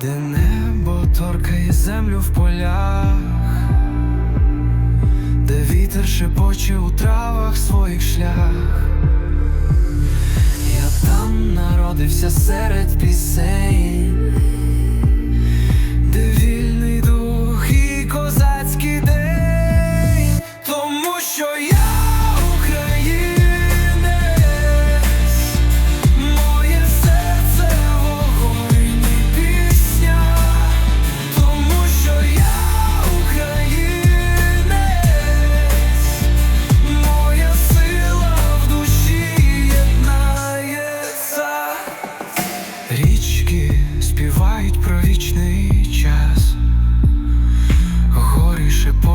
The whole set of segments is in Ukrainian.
Де небо торкає землю в полях, де вітер шепоче у травах своїх шлях. Я там народився серед пісень,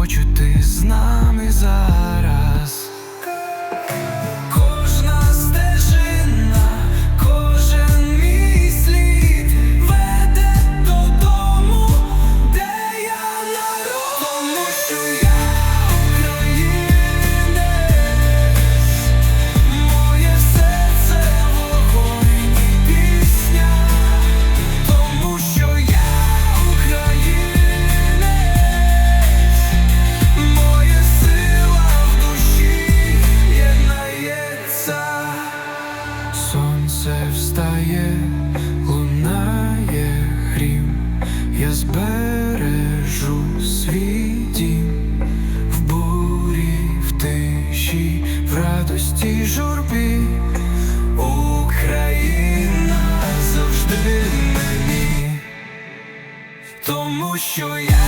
шепочуть ти з нами зараз. Кожна стежина, кожен мій слід веде додому, де я народ, тому встає, лунає грім, я збережу свій дім. В бурі, в тиші, в радості журбі. Україна завжди мені, тому що я